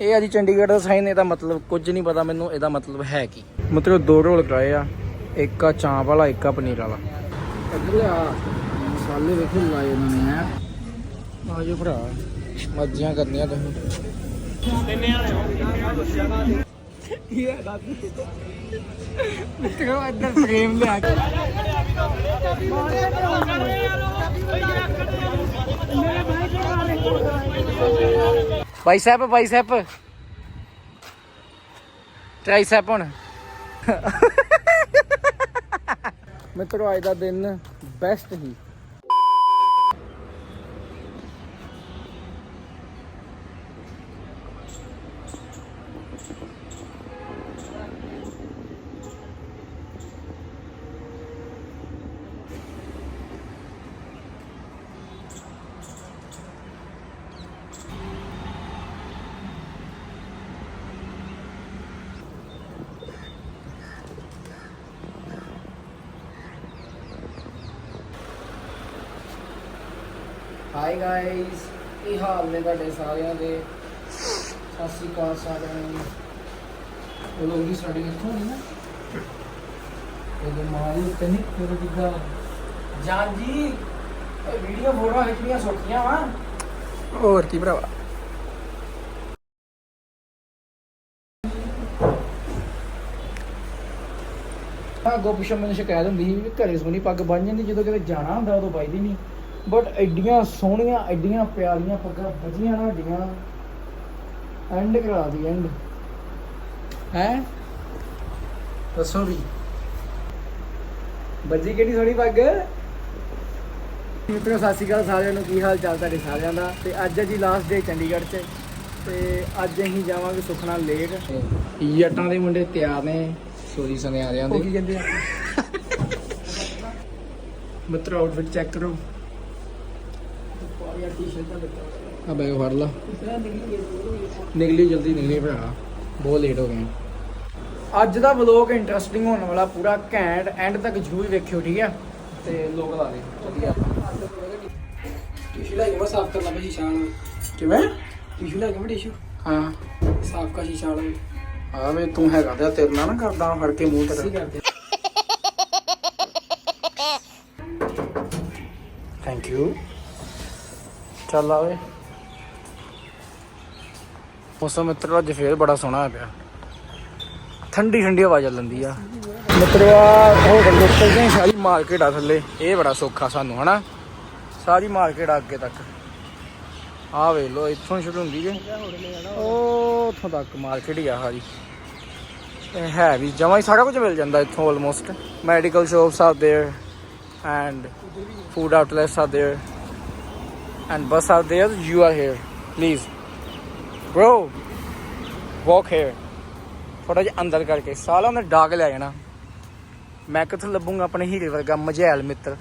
ਇਹ ਆ ਜੀ ਚੰਡੀਗੜ੍ਹ ਦਾ ਸਾਈਨ ਇਹਦਾ ਮਤਲਬ ਕੁਝ ਨਹੀਂ ਪਤਾ ਮੈਨੂੰ ਇਹਦਾ ਮਤਲਬ ਹੈ ਕੀ? ਮਤਲਬ ਦੋ ਰੋਲ ਕਰਾਏ ਆ ਇੱਕ ਆ ਚਾਂਪ ਵਾਲਾ ਇੱਕ ਆ ਪਨੀਰ ਵਾਲਾ। ਇੱਧਰ ਆ ਮਸਾਲੇ ਵੇਖੋ ਲਾਏ ਉਹਨਾਂ ਨੇ ਆ। ਆਜੋ ਭਰਾ ਮੱਝੀਆਂ ਕਰਨੀਆਂ ਤੁਸੀਂ। ਇਹ ਦੱਸ ਮਿੱਤਰੋ ਇੱਧਰ ਫਰੇਮ ਲਿਆ ਕੇ। ਭਾਈ ਸਾਹਿਬ ਭਾਈ ਸਾਹਿਬ ਟ੍ਰਾਈਸੈਪ ਹੁਣ। ਮਿੱਤਰੋ ਅੱਜ ਦਾ ਦਿਨ ਬੈਸਟ ਹੀ ਹਾਈ ਗਾਇਸ ਕੀ ਹਾਲ ਨੇ ਤੁਹਾਡੇ ਸਾਰਿਆਂ ਦੇ? ਸਤਿ ਸ਼੍ਰੀ ਅਕਾਲ ਸਾਰਿਆਂ ਨੂੰ। ਉਹ ਲੋਕ ਦੀ ਸਟਾਰਟਿੰਗ ਇੱਥੋਂ ਹੋਣੀ ਨਾ। ਇਹ ਮਾਰੀ ਉੱਤੇ ਨਹੀਂ ਫਿਰ ਜਿੱਦਾਂ ਜਾਨ ਜੀ ਇਹ ਵੀਡੀਓ ਫੋਟੋ ਖਿੱਚਣੀਆਂ ਸੌਖੀਆਂ ਵਾ। ਹੋਰ ਕੀ ਭਰਾਵਾ? ਹਾਂ ਗੋਪੀਸ਼ਮ ਮੈਨੂੰ ਸ਼ਿਕਾਇਤ ਹੁੰਦੀ ਸੀ ਵੀ ਘਰੇ ਸੋਹਣੀ ਪੱਗ ਬਣ ਜਾਂਦੀ ਜਦੋਂ ਕਿਤੇ ਜਾਣਾ ਹੁੰਦਾ ਉਦੋਂ ਵੱਜਦੀ ਨਹੀਂ ਬਟ ਐਡੀਆਂ ਸੋਹਣੀਆਂ ਐਡੀਆਂ ਪਿਆਰੀਆਂ ਪੱਗਾਂ ਵੱਜੀਆਂ ਨਾ ਹੱਡੀਆਂ ਐਂਡ ਕਰਾ ਦੀ ਐਂਡ ਹੈ? ਦੱਸੋ ਵੀ। ਬੱਜੀ ਕਿਹੜੀ ਸੋਹਣੀ ਪੱਗ? ਮਿੱਤਰੋ ਸਤਿ ਸ਼੍ਰੀ ਅਕਾਲ ਸਾਰਿਆਂ ਨੂੰ। ਕੀ ਹਾਲ ਚਾਲ ਤੁਹਾਡੇ ਸਾਰਿਆਂ ਦਾ? ਤੇ ਅੱਜ ਹੈ ਜੀ ਲਾਸਟ ਡੇ ਚੰਡੀਗੜ੍ਹ 'ਚ। ਤੇ ਅੱਜ ਅਸੀਂ ਜਾਵਾਂਗੇ ਸੁਖਨਾ ਲੇਕ ਜੱਟਾਂ ਦੇ ਮੁੰਡੇ ਤਿਆਰ ਨੇ ਸੋਰੀ ਸੁਨਿਆਰਿਆਂ ਦੇ। ਕੀ ਕਹਿੰਦੇ ਆ? ਮਿੱਤਰੋ ਆਊਟਫਿਟ ਚੈੱਕ ਕਰੋ। ਆ ਬੈਗ ਫੜ ਲਾ। ਨਿਕਲੀ ਜਲਦੀ ਨਿਕਲੀ ਭਰਾ। ਬਹੁਤ ਲੇਟ ਹੋ ਗਏ ਅੱਜ ਦਾ ਵਲੌਗ ਇੰਟਰਸਟਿੰਗ ਹੋਣ ਵਾਲਾ ਪੂਰਾ ਘੈਂਟ ਐਂਡ ਤੱਕ ਜ਼ਰੂਰ ਵੇਖਿਓ ਠੀਕ ਹੈ ਤੇ ਲੋਕ ਲਾ ਦੇ ਵਧੀਆ। ਟਿਸ਼ੂ ਲੈ ਕੇ ਸਾਫ਼ ਕਰਨਾ ਭਾਈ ਸ਼ਾਨ ਕਿਵੇਂ? ਟਿਸ਼ੂ ਲੈ ਕੇ ਟਿਸ਼ੂ ਹਾਂ। ਸਾਫ਼ ਕਾ ਸ਼ੀਸ਼ਾ ਵਾਲਾ ਹਾਂ ਵੇ ਤੂੰ ਹੈਗਾ ਤੇ ਤੇਰੇ ਨਾਲ ਨਾ ਕਰਦਾ ਫੜ ਕੇ ਮੂੰਹ ਤੇਰਾ ਥੈਂਕ ਯੂ ਚੱਲ ਆਵੇ ਮੌਸਮ ਮਿੱਤਰੋ ਅੱਜ ਫੇਰ ਬੜਾ ਸੋਹਣਾ ਹੋਇਆ ਪਿਆ ਠੰਡੀ ਠੰਡੀ ਹਵਾ ਚੱਲਦੀ ਆ ਮਿੱਤਰੋ ਆ ਹੋਟਲ ਦੇ ਉੱਤੇ ਜਾਂ ਸਾਰੀ ਮਾਰਕੀਟ ਆ ਥੱਲੇ ਇਹ ਬੜਾ ਸੌਖਾ ਸਾਨੂੰ ਹਨਾ ਸਾਰੀ ਮਾਰਕੀਟ ਆ ਅੱਗੇ ਤੱਕ ਆ ਵੇ ਲੋ ਇੱਥੋਂ ਸ਼ੁਰੂ ਹੁੰਦੀ ਜੇ ਉਹ ਉੱਥੋਂ ਤੱਕ ਮਾਰਕੀਟ ਹੀ ਆ ਸਾਰੀ ਇਹ ਹੈ ਵੀ ਜਮਾਂ ਹੀ ਸਾਰਾ ਕੁਝ ਮਿਲ ਜਾਂਦਾ ਇੱਥੋਂ almost medical shops are there and food outlets are there and bus out there, you are here. Please. Bro, walk here. ਥੋੜਾ ਜਿਹਾ ਅੰਦਰ ਕਰਕੇ ਸਾਲਾ ਉਹਨੇ ਡਾਗ ਲੈ ਜਾਣਾ ਮੈਂ ਕਿੱਥੇ ਲੱਭੂਗਾ ਆਪਣੇ ਹੀਰੇ ਵਰਗਾ ਮਝੈਲ ਮਿੱਤਰ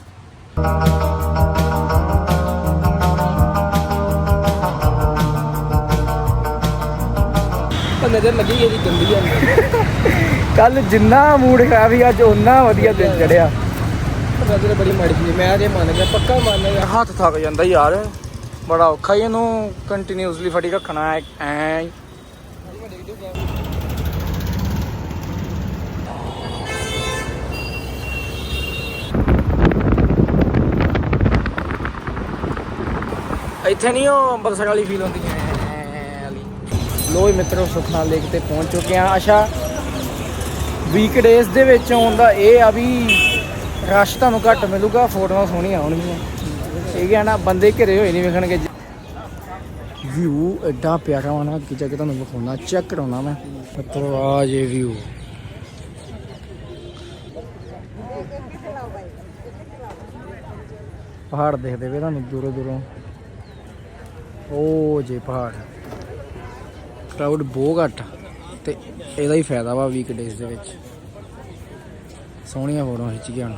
ਉਹ ਲੱਗੀ ਇਹਦੀ ਗੰਦੀ ਆ ਕੱਲ ਜਿੰਨਾ ਮੂਡ ਖਰਾਬ ਸੀ ਅੱਜ ਉਹਨਾਂ ਵਧੀਆ ਦਿਨ ਚੜਿਆ ਬੜੀ ਮਾੜੀ ਸੀ ਮੈਂ ਤੇ ਮੰਨ ਗਿਆ ਪੱਕਾ ਮੰਨ ਗਿਆ। ਹੱਥ ਥੱਕ ਜਾਂਦਾ ਯਾਰ। ਬੜਾ ਔਖਾ ਹੀ ਇਹਨੂੰ ਕੰਟੀਨਿਊਸਲੀ ਫੜੀ ਰੱਖਣਾ ਐ ਐ ਇੱਥੇ ਨਹੀਂ ਉਹ ਅੰਬਰਸਰ ਵਾਲੀ ਫੀਲ ਹੁੰਦੀ? ਹੈ ਲੋ ਮਿੱਤਰੋ ਸੁਖਨਾ ਲੇਕ ਤੇ ਪਹੁੰਚ ਚੁੱਕੇ ਆ ਆਸ਼ਾ ਵੀਕਡੇਸ ਦੇ ਵਿੱਚ ਆਉਣ ਦਾ ਇਹ ਆ ਵੀ ਰਸ਼ ਤੁਹਾਨੂੰ ਘੱਟ ਮਿਲੂਗਾ ਫੋਟੋਆਂ ਸੋਹਣੀਆਂ ਆਉਣਗੀਆਂ। ਠੀਕ ਹੈ ਨਾ ਬੰਦੇ ਘਿਰੇ ਹੋਏ ਨਹੀਂ ਵੇਖਣਗੇ। ਵਿਊ ਐਡਾ ਪਿਆਰਾ ਨਾ ਕਿ ਜਾ ਕੇ ਤੁਹਾਨੂੰ ਵਿਖਾਉਣਾ ਚੈੱਕ ਕਰਾਉਣਾ ਮੈਂ। ਮਤਲਬ ਆ ਜੇ ਵਿਊ ਪਹਾੜ ਦੇਖਦੇ ਵੇ ਤੁਹਾਨੂੰ ਦੂਰੋਂ ਦੂਰੋਂ। ਉਹ ਜੇ ਪਹਾੜ। ਕਰਾਊਡ ਬਹੁਤ ਘੱਟ ਤੇ ਇਹਦਾ ਹੀ ਫਾਇਦਾ ਵਾ ਵੀਕਡੇਜ਼ ਦੇ ਵਿੱਚ। ਸੋਹਣੀਆਂ ਫੋਟੋਆਂ ਖਿੱਚ ਕੇ ਹੁਣ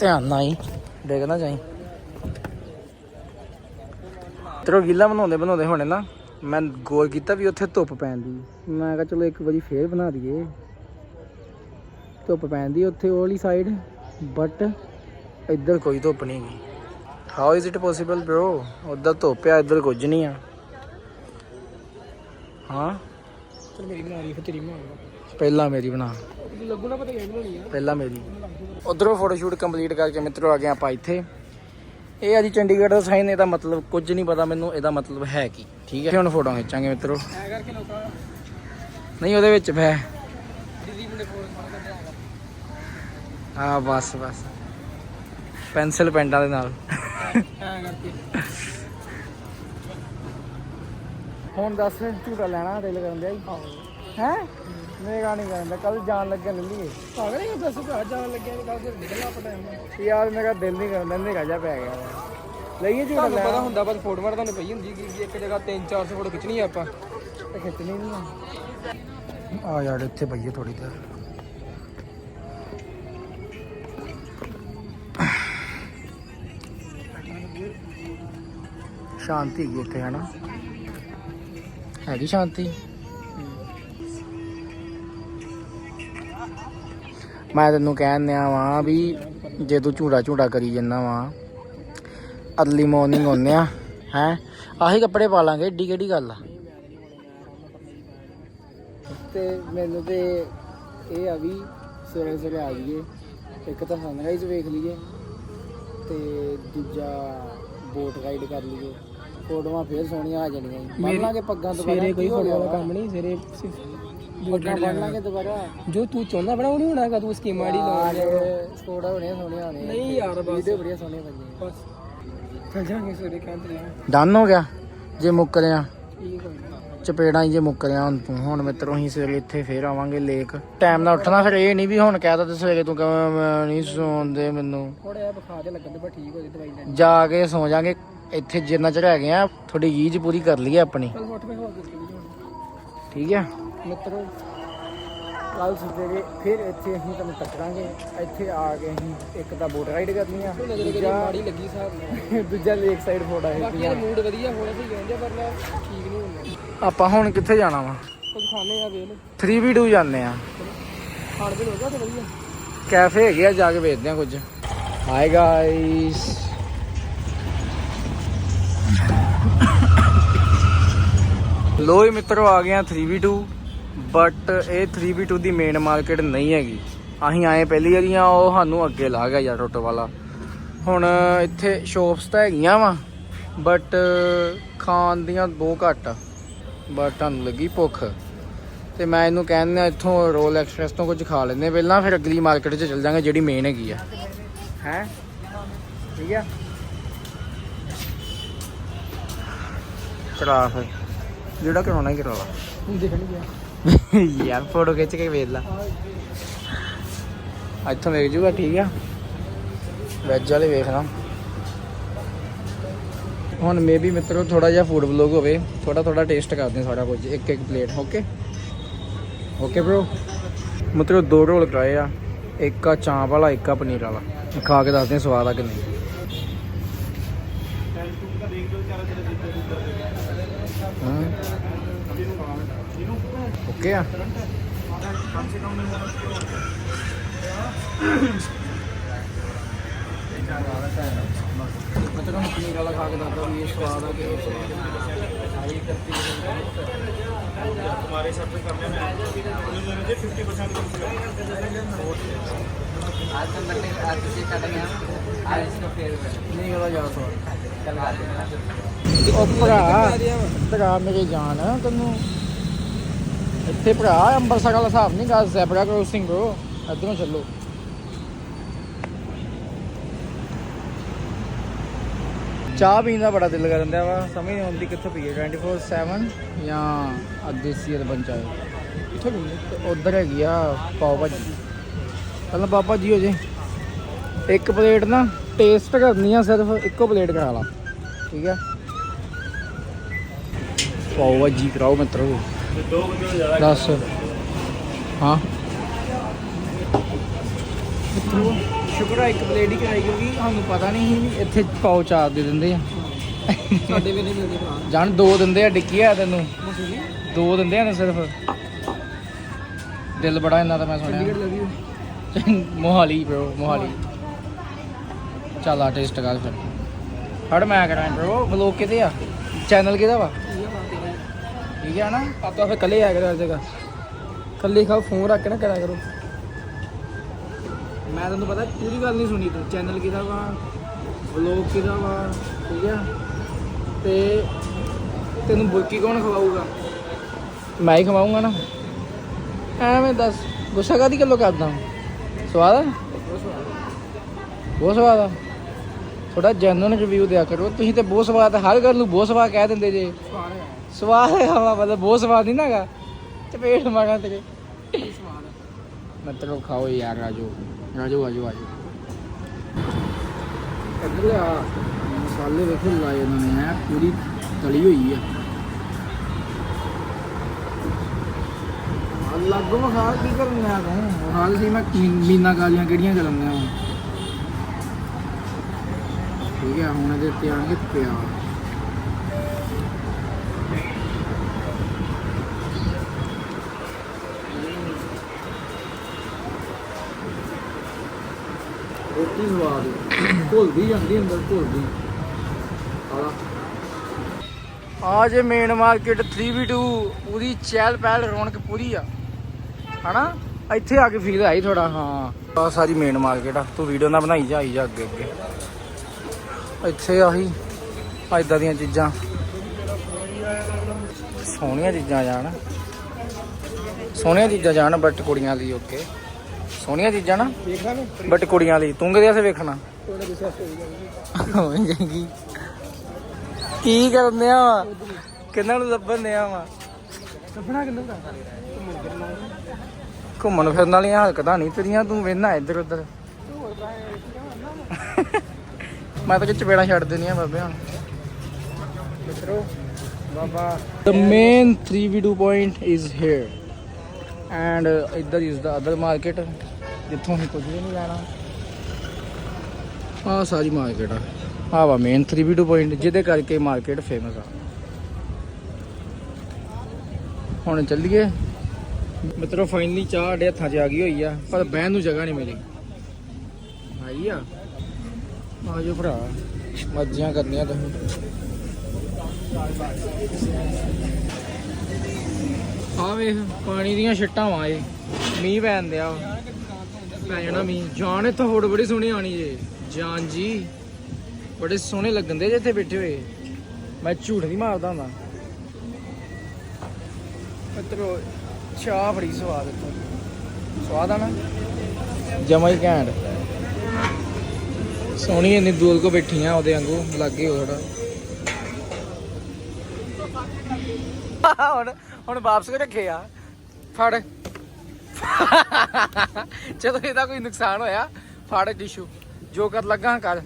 ਧਿਆਨ ਨਾਲ ਹੀ ਨਾ ਜਾਈ। ਤਰੋ ਗਿੱਲਾ ਬਣਾਉਂਦੇ ਬਣਾਉਂਦੇ ਹੋਣੇ ਨਾ ਮੈਂ ਗੌਰ ਕੀਤਾ ਵੀ ਉੱਥੇ ਧੁੱਪ ਪੈਂਦੀ ਮੈਂ ਕਿਹਾ ਚਲੋ ਇੱਕ ਵਾਰੀ ਫੇਰ ਬਣਾ ਦਈਏ। ਧੁੱਪ ਪੈਂਦੀ ਉੱਥੇ ਉਹ ਵਾਲੀ ਸਾਈਡ ਬਟ ਇੱਧਰ ਕੋਈ ਧੁੱਪ ਨਹੀਂ ਹੈਗੀ। How is it possible bro ਉੱਧਰ ਧੁੱਪ ਆ ਇੱਧਰ ਕੁਝ ਨਹੀਂ ਆ। ਹਾਂ? ਚਲ ਮੇਰੀ ਬਣਾ ਰਹੀ ਫਿਰ ਤੇਰੀ ਬਣਾ ਪਹਿਲਾਂ ਮੇਰੀ ਬਣਾ। ਲੱਗੂ ਨਾ ਪਤਾ ਕਿਵੇਂ ਬਣਾਉਣੀ ਆ। ਪਹਿਲਾਂ ਮੇਰੀ। ਉਧਰੋਂ ਫੋਟੋ ਸ਼ੂਟ ਕੰਪਲੀਟ ਕਰਕੇ ਮਿੱਤਰੋ ਆ ਗਏ ਆਪਾਂ ਇੱਥੇ। ਇਹ ਆ ਜੀ ਚੰਡੀਗੜ੍ਹ ਦਾ ਸਾਈਨ ਇਹਦਾ ਮਤਲਬ ਕੁਝ ਨਹੀਂ ਪਤਾ ਮੈਨੂੰ, ਇਹਦਾ ਮਤਲਬ ਹੈ ਕੀ। ਠੀਕ ਹੈ। ਹੁਣ ਫੋਟੋ ਖਿੱਚਾਂਗੇ ਮਿੱਤਰੋ। ਐ ਕਰਕੇ ਲੋਕਾਂ ਨਹੀਂ, ਉਹਦੇ ਵਿੱਚ ਮੈਂ ਦੀਦੀ ਮੁੰਡੇ ਫੋਨ ਫੜ ਕੇ ਆਇਆ ਹਾਂ, ਬਸ ਬਸ। ਪੈਨਸਲ ਪੈਂਟਾਂ ਦੇ ਨਾਲ। ਐ ਕਰਕੇ ਹੁਣ ਦੱਸ ਝੂਟਾ ਲੈਣਾ, ਦਿਲ ਕਰਨ ਦਿਆ ਹੈ? ਮੇਰਾ ਨਹੀਂ ਕਰਦਾ ਕੱਲ ਜਾਣ ਲੱਗਿਆ ਲੈ ਲਈਏ। ਪਾਗਲ ਹੈ ਦੱਸ ਭਰਾ ਜਾਣ ਲੱਗਿਆ ਨਹੀਂ ਕੱਲ ਨਿਕਲਣਾ ਆਪਾਂ ਟਾਈਮ ਯਾਰ ਮੇਰਾ ਦਿਲ ਨਹੀਂ ਕਰਦਾ ਨੇਗਾ ਜਾ ਪੈ ਗਿਆ। ਲਈਏ ਝੂਟਾ ਤੁਹਾਨੂੰ ਪਤਾ ਹੁੰਦਾ ਬਸ ਫੋਟੋ ਮਾਰ ਤੁਹਾਨੂੰ ਪਈ ਹੁੰਦੀ ਕਿ ਇੱਕ ਜਗ੍ਹਾ 3-400 ਫੋਟੋ ਖਿੱਚਣੀ ਆ ਆਪਾਂ। ਤੇ ਖਿੱਚਣੀ ਨਹੀਂ ਆ। ਆ ਯਾਰ ਇੱਥੇ ਪਈਏ ਥੋੜੀ ਦੇਰ। ਸ਼ਾਂਤੀ ਹੈਗੀ ਇੱਥੇ ਹਨਾ? ਹੈਗੀ ਸ਼ਾਂਤੀ। ਮੈਂ ਤੈਨੂੰ ਕਹਿਣ ਨਿਆ ਵਾਂ ਵੀ ਜੇ ਤੂੰ ਝੂੜਾ ਝੂੜਾ ਕਰੀ ਜੰਨਾ ਵਾਂ ਅਰਲੀ ਮਾਰਨਿੰਗ ਹੁੰਨੇ ਆ ਹੈ ਆਹੀ ਕੱਪੜੇ ਪਾ ਲਾਂਗੇ ਏਡੀ ਕਿਹੜੀ ਗੱਲ ਆ ਤੇ ਮੈਨੂੰ ਤੇ ਇਹ ਆ ਵੀ ਸਵੇਰੇ ਸਵੇਰੇ ਆ ਜਾਈਏ ਇੱਕ ਤਾਂ ਸਨਰਾਈਜ਼ ਵੇਖ ਲਈਏ ਤੇ ਦੂਜਾ ਬੋਟ ਰਾਈਡ ਕਰ ਲਈਏ ਫੋਟੋਆਂ ਫੇਰ ਸੋਹਣੀਆਂ ਆ ਜਾਣੀਆਂ ਜੀ। ਬੰਨ ਲਾਂਗੇ ਪੱਗਾਂ ਦੁਬਾਰਾ ਸਵੇਰੇ ਕੋਈ ਫੋਟੋ? ਕੰਮ ਨਹੀਂ ਸਵੇਰੇ ਲਾਂਗੇ ਦੁਬਾਰਾ। ਜੋ ਤੂੰ ਚਾਹੁੰਦਾ ਬੜਾ ਉਹ ਨਹੀਂ ਹੋਣਾਗਾ ਤੂੰ ਸਕੀਮ ਆੜੀ ਲਾਉਣੀ ਫੋਟੋ ਬੜੀਆਂ ਸੋਹਣੀਆਂ ਹੋਣੀਆਂ ਨਹੀਂ ਯਾਰ ਬਸ। ਵੀਡੀਓ ਬੜੀਆਂ ਸੋਹਣੀਆਂ ਬਣੀਆਂ। ਬਸ। ਚੱਲ ਜਾਾਂਗੇ ਸਵੇਰੇ ਕੰਤ ਡਨ ਹੋ ਗਿਆ? ਜੇ ਮੁੱਕ ਰਿਆ। ਠੀਕ ਚਪੇੜਾਂ ਹੀ ਜੇ ਮੁੱਕ ਰਿਆ ਹੁਣ ਤੂੰ ਹੁਣ ਮਿੱਤਰੋ ਅਸੀਂ ਸਵੇਰੇ ਇੱਥੇ ਫੇਰ ਆਵਾਂਗੇ ਲੇਕ ਟਾਈਮ ਨਾਲ ਉੱਠਣਾ ਫਿਰ ਇਹ ਨਹੀਂ ਵੀ ਹੁਣ ਕਹਿ ਤਾ ਤੇ ਸਵੇਰੇ ਤੂੰ ਕਹਾਂ ਮੈਂ ਨਹੀਂ ਸੌਂਦੇ ਮੈਨੂੰ। ਥੋੜਾ ਜਿਹਾ ਬੁਖਾਰ ਜਿਹਾ ਲੱਗਣ ਤੇ ਬਸ ਠੀਕ ਹੋ ਜੇ ਦਵਾਈ ਲੈਣੀ। ਜਾ ਕੇ ਸੌ ਜਾਾਂਗੇ। ਇੱਥੇ ਜਿੰਨਾ ਚਿਰ ਹੈਗੇ ਆ ਥੋੜੀ ਗੀਜ ਪੂਰੀ ਕਰ ਲਈਏ ਆਪਣੀ। ਠੀਕ ਹੈ ਮਿੱਤਰੋ ਕੱਲ ਸਵੇਰੇ ਫਿਰ ਇੱਥੇ ਅਸੀਂ ਤੁਹਾਨੂੰ ਟੱਕਰਾਂਗੇ ਇੱਥੇ ਆ ਕੇ ਅਸੀਂ ਇੱਕ ਤਾਂ ਬੋਟ ਰਾਈਡ ਕਰਨੀ ਆ ਨਜ਼ਰ ਕਰੀ ਦੂਜਾ ਮਾੜੀ ਲੱਗੀ ਸਾਹ ਨਾਲ ਦੂਜਾ ਲੇਕ ਸਾਈਡ ਫੋਟੋ ਬਾਕੀ ਹੈ ਇਹ ਮੂਡ ਵਧੀਆ ਹੋਣਾ ਸਹੀ ਕਹਿੰਦੇ ਪਰ ਨਾ ਠੀਕ ਨਹੀਂ ਹੁੰਦਾ ਆਪਾਂ ਹੁਣ ਕਿੱਥੇ ਜਾਣਾ ਵਾ ਕੁਝ ਖਾਣੇ ਆ ਵੇਲ 3v2 ਜਾਂਦੇ ਆ ਖਾਣ ਦੇ ਲੋਗਾ ਤੇ ਵਧੀਆ ਕੈਫੇ ਹੈਗੇ ਆ ਜਾ ਕੇ ਵੇਖਦੇ ਆ ਕੁਝ। ਹਾਈ ਗਾਇਸ ਲੋ ਹੀ ਮਿੱਤਰੋ ਆ ਗਏ ਆ 3v2 ਬਟ ਇਹ 3v2 ਦੀ ਮੇਨ ਮਾਰਕੀਟ ਨਹੀਂ ਹੈਗੀ। ਅਸੀਂ ਆਏ ਪਹਿਲੀ ਵਾਰੀ ਉਹ ਸਾਨੂੰ ਅੱਗੇ ਲਾ ਗਿਆ ਯਾਰ ਟੋਟੋ ਵਾਲਾ। ਹੁਣ ਇੱਥੇ ਸ਼ੋਪਸ ਤਾਂ ਹੈਗੀਆਂ ਵਾ ਬਟ ਖਾਣ ਦੀਆਂ ਬਹੁਤ ਘੱਟ। ਆ ਬਟ ਤੁਹਾਨੂੰ ਲੱਗੀ ਭੁੱਖ। ਤੇ ਮੈਂ ਇਹਨੂੰ ਕਹਿੰਦਾ ਇੱਥੋਂ ਰੋਲ ਐਕਸਪ੍ਰੈਸ ਤੋਂ ਕੁਝ ਖਾ ਲੈਂਦੇ ਪਹਿਲਾਂ ਫਿਰ ਅਗਲੀ ਮਾਰਕੀਟ 'ਚ ਚੱਲ ਜਾਾਂਗੇ, ਜਿਹੜੀ ਮੇਨ ਹੈਗੀ ਆ। ਹੈ? ਠੀਕ ਆ? ਕਰਾ ਫਿਰ। ਜਿਹੜਾ ਕਰਾਉਣਾ ਹੀ ਕਰਾ ਲਾ। ਹੁਣ ਦੇਖਣ ਯਾਰ ਫੋਟੋ ਖਿੱਚ ਕੇ ਵੇਖ ਲਾ। ਇੱਥੋਂ ਵੇਖ ਜੂਗਾ, ਠੀਕ ਆ? ਵੈਜ ਵਾਲੇ ਵੇਖਣਾ ਹੁਣ ਮੇਬੀ ਮਿੱਤਰੋ ਥੋੜਾ ਜਿਹਾ ਫੂਡ ਵਲੌਗ ਹੋਵੇ। ਥੋੜਾ ਥੋੜਾ ਟੇਸਟ ਕਰਦੇ ਸਾਰਾ ਕੁਝ। ਇੱਕ ਇੱਕ ਪਲੇਟ ਓਕੇ ਓਕੇ ਬ్రో ਮਿੱਤਰੋ, ਦੋ ਰੋਲ ਕਰਾਏ ਆ। ਇੱਕ ਆ ਚਾਂਪ ਵਾਲਾ, ਇੱਕ ਆ ਪਨੀਰ ਵਾਲਾ। ਖਾ ਕੇ ਦੱਸਦੇ ਸਵਾਦ ਆ ਕਿ ਨਹੀਂ। ਓਕੇ ਆ। ਮਤਲਬ ਪਨੀਰ ਵਾਲਾ ਖਾ ਕੇ ਦੱਸਦਾ ਸਵਾਦ ਆ ਕਿ ਇਸ ਨੂੰ ਫੇਰ ਨਹੀਂ ਉਹਦਾ ਜਾ ਸੋ ਕੱਲ ਆ ਉਹ ਭਰਾ ਤੇਰਾ ਮੇਰੇ ਜਾਨ ਤੈਨੂੰ। ਇੱਥੇ ਭਰਾ, ਅੰਬਰਸਰ ਵਾਲਾ ਹਿਸਾਬ ਨਹੀਂ ਗਾ ਕਰੋ ਕ੍ਰੋਸਿੰਗ ਬ్రో ਇਧਰੋਂ ਚੱਲੋ। ਚਾਹ ਪੀਣ ਦਾ ਬੜਾ ਦਿਲ ਕਰਨ ਦਿਆ ਵਾ, ਸਮਝ ਨਹੀਂ ਆਉਂਦੀ ਕਿੱਥੋਂ ਪੀਏ 24/7 ਜਾਂ ਅਦੇਸੀ ਅਰਬਨ ਚਾਹ ਕਿੱਥੋਂ ਪੀਏ ਉਧਰ ਹੈਗੀ ਆ ਪਾਓ ਭਾਜੀ। ਪਹਿਲਾਂ ਬਾਬਾ ਜੀ ਹੋ ਜੇ। ਇੱਕ ਪਲੇਟ ਨਾ ਟੇਸਟ ਕਰਨੀ ਆ ਸਿਰਫ, ਇੱਕੋ ਪਲੇਟ ਕਰਾ ਲਾ। ਠੀਕ ਆ? ਪਾਓ ਭਾਜੀ ਕਰਾਓ ਮਿੱਤਰੋ। ਦੱਸ। ਹਾਂ। ਸ਼ੁਕਰ ਇੱਕ ਪਲੇਟ ਹੀ ਕਰਾਈ ਕਿਉਂਕਿ ਸਾਨੂੰ ਪਤਾ ਨਹੀਂ ਸੀ ਇੱਥੇ ਪਾਉ ਚਾਰ ਦੇ ਦਿੰਦੇ ਆ। ਸਾਡੇ ਵੀ ਨਹੀਂ ਮਿਲਦੇ ਭਰਾ ਦੋ ਦਿੰਦੇ ਆ ਡਿੱਕੀ ਆ ਤੈਨੂੰ। ਦੋ ਦਿੰਦੇ ਆ ਨਾ ਸਿਰਫ। ਦਿਲ ਬੜਾ ਇਹਨਾਂ ਦਾ ਮੈਂ ਸੁਣਿਆ। ਮੋਹਾਲੀ ਬ్రో ਮੋਹਾਲੀ। ਚੱਲ ਟੇਸਟ ਕਰ ਫਿਰ। ਹੜ ਮੈਂ ਕਰਾਂ ਬ్రో ਬਲੌਗ ਕਿਤੇ ਆ? ਚੈਨਲ ਕਿਹਦਾ ਵਾ? ਠੀਕ ਹੈ ਨਾ? ਆਪਾਂ ਫਿਰ ਕੱਲੇ ਆ ਕਰਾਂ ਜਗ੍ਹਾ। ਕੱਲੇ ਖਾਓ ਫੋਨ ਰੱਖ ਕੇ ਨਾ ਕਰਿਆ ਕਰੋ। ਮੈਂ ਤੈਨੂੰ ਪਤਾ ਪੂਰੀ ਗੱਲ ਨਹੀਂ ਸੁਣੀ ਤੂੰ। ਚੈਨਲ ਕਿਹਦਾ ਵਾ? ਵਲੌਗ ਕਿਹਦਾ ਵਾ? ਠੀਕ ਹੈ ਤੇ ਤੈਨੂੰ ਬੁਰਕੀ ਕੌਣ ਖਵਾਊਗਾ? ਮੈਂ ਹੀ ਖਵਾਊਂਗਾ ਨਾ। ਐਵੇਂ ਦੱਸ ਗੁੱਸਾ ਕਾਦੀ ਕਿਲੋ ਕਰਦਾ ਸਵਾਦ ਆ? ਬਹੁਤ ਸਵਾਦ। ਆ। ਥੋੜਾ ਜੈਨੂਨ ਰਿਵਿਊ ਦਿਆ ਕਰੋ। ਤੁਸੀਂ ਤੇ ਬਹੁਤ ਸਵਾਦ ਆ, ਹਰ ਗੱਲ ਨੂੰ ਬਹੁਤ ਸਵਾਦ ਕਹਿ ਦਿੰਦੇ ਜੇ। ਸਵਾਦ ਹੈ ਹਵਾ ਮਤਲਬ ਬਹੁਤ ਸਵਾਦ ਨਹੀਂ ਨਾਗਾ ਚਪੇੜ ਮਾਰਾਂ ਤੇਰੇ ਮਤਲਬ ਖਾਓ ਯਾਰ ਰਾਜੂ ਰਾਜੂ ਆਜੋ ਆਜੋ ਇੱਧਰ ਆ ਮਸਾਲੇ ਵੇਖੋ ਲਾਏ ਇਹਨਾਂ ਨੇ ਐ ਪੂਰੀ ਤਲੀ ਹੋਈ ਆ ਅਲੱਗ ਵਖਾ ਕੀ ਕਰਨਾ ਆ ਤੂੰ ਹਾਲ ਸੀ ਮੈਂ ਕੀ- ਮੀਨਾ ਗਾਲੀਆਂ ਕਿਹੜੀਆਂ ਕਰਨੀਆਂ ਹੁਣ ਠੀਕ ਹੈ ਹੁਣ ਇਹਦੇ ਤੇ ਆਣਗੇ ਪਿਆਜ਼ ਰੋਟੀ ਸਵਾਦ ਘੁਲਦੀ ਜਾਂਦੀ ਅੰਦਰ, ਘੁਲਦੀ। ਆ ਜੇ ਮੇਨ ਮਾਰਕੀਟ 3v2 ਪੂਰੀ ਚਹਿਲ ਪਹਿਲ ਰੌਣਕ ਪੂਰੀ ਆ। ਹਨਾ? ਇੱਥੇ ਆ ਕੇ ਫੀਲ ਆਈ ਥੋੜਾ ਹਾਂ। ਆ ਸਾਰੀ ਮੇਨ ਮਾਰਕੀਟ ਆ। ਤੂੰ ਵੀਡੀਓ ਨਾ ਬਣਾਈ ਜਾ, ਆਈ ਜਾ ਅੱਗੇ ਅੱਗੇ। ਇੱਥੇ ਆਹੀ ਇਦਾਂ ਦੀਆਂ ਚੀਜ਼ਾਂ। ਸੋਹਣੀਆਂ ਚੀਜ਼ਾਂ ਜਾਣ। ਸੋਹਣੀਆਂ ਚੀਜ਼ਾਂ ਜਾਣ ਬਟ ਕੁੜੀਆਂ ਲਈ ਓਕੇ ਸੋਹਣੀਆਂ ਚੀਜ਼ਾਂ ਨਾ। ਬਟ ਕੁੜੀਆਂ ਲਈ ਤੂੰ ਕਿਹਦੇ ਵਾਸਤੇ ਵੇਖਣਾ? ਹੋਈ ਕੀ ਕਰਦੇ ਆ ਵਾ? ਕਿੰਨਾਂ ਨੂੰ ਲੱਭਣ ਦਿਆ ਵਾ? ਕੱਪੜਾ ਕਿੰਨਾ ਦਾ? ਘੁੰਮਣ ਫਿਰਨ ਵਾਲੀਆਂ ਹਰਕਤਾਂ ਨਹੀਂ ਤੇਰੀਆਂ ਤੂੰ ਵੇਨਾ ਇੱਧਰ ਉੱਧਰ ਮੈਂ ਤਾਂ ਕਿ ਚਪੇੜਾਂ ਛੱਡ ਦੇਣੀਆਂ ਬਾਬੇ ਹੁਣ। ਮਿੱਤਰੋ ਬਾਬਾ The main 3v2 point is here and ਇੱਧਰ is the other market ਜਿੱਥੋਂ ਅਸੀਂ ਕੁਝ ਵੀ ਨਹੀਂ ਲੈਣਾ। ਆਹ ਸਾਰੀ ਮਾਰਕੀਟ ਆ। ਆਹ ਵਾ ਮੇਨ 3v2 point ਜਿਹਦੇ ਕਰਕੇ ਮਾਰਕੀਟ ਫੇਮਸ ਆ। ਹੁਣ ਚੱਲੀਏ। ਮਿੱਤਰੋ ਫਾਈਨਲੀ ਚਾਹ ਸਾਡੇ ਹੱਥਾਂ 'ਚ ਆ ਗਈ ਹੋਈ ਆ ਪਰ ਬਹਿਣ ਨੂੰ ਜਗ੍ਹਾ ਨਹੀਂ ਮਿਲੀ। ਆਈ ਆ। ਆਜੋ ਭਰਾ ਮੱਜੀਆਂ ਕਰਨੀਆਂ ਤੁਸੀਂ ਆ ਵੇਖ ਪਾਣੀ ਦੀਆਂ ਛਿੱਟਾਂ ਵਾ ਇਹ। ਮੀਂਹ ਪੈਣ ਦਿਆ। ਪੈ ਜਾਣਾ ਮੀਂਹ। ਜਾਨ ਇੱਥੋਂ ਹੋਰ ਬੜੀ ਸੋਹਣੀ ਆਣੀ ਜੇ। ਜਾਨ ਜੀ, ਬੜੇ ਸੋਹਣੇ ਲੱਗਣ ਦੇ ਜੇ ਇੱਥੇ ਬੈਠੇ ਹੋਏ। ਮੈਂ ਝੂਠ ਨਹੀਂ ਮਾਰਦਾ ਹੁੰਦਾ। ਮਿੱਤਰੋ, ਚਾਹ ਬੜੀ ਸਵਾਦ ਇੱਥੋਂ। ਸਵਾਦ ਆਣਾ ਨਾ? ਜਮਾ ਹੀ ਘੈਂਟ। ਸੋਹਣੀ ਇੰਨੀ ਦੂਰ ਕੋ ਆ ਉਹਦੇ ਵਾਂਗੂ, ਲੱਗੇ ਹੋ ਥੋੜਾ ਹੁਣ ਹੁਣ ਵਾਪਸ ਕੇ ਰੱਖੇ ਆ? ਫੜ। ਜਦੋਂ ਇਹਦਾ ਕੋਈ ਨੁਕਸਾਨ ਹੋਇਆ, ਫੜ ਟਿਸ਼ੂ। ਜੋ ਕਰ ਲੱਗਾ ਕਰ।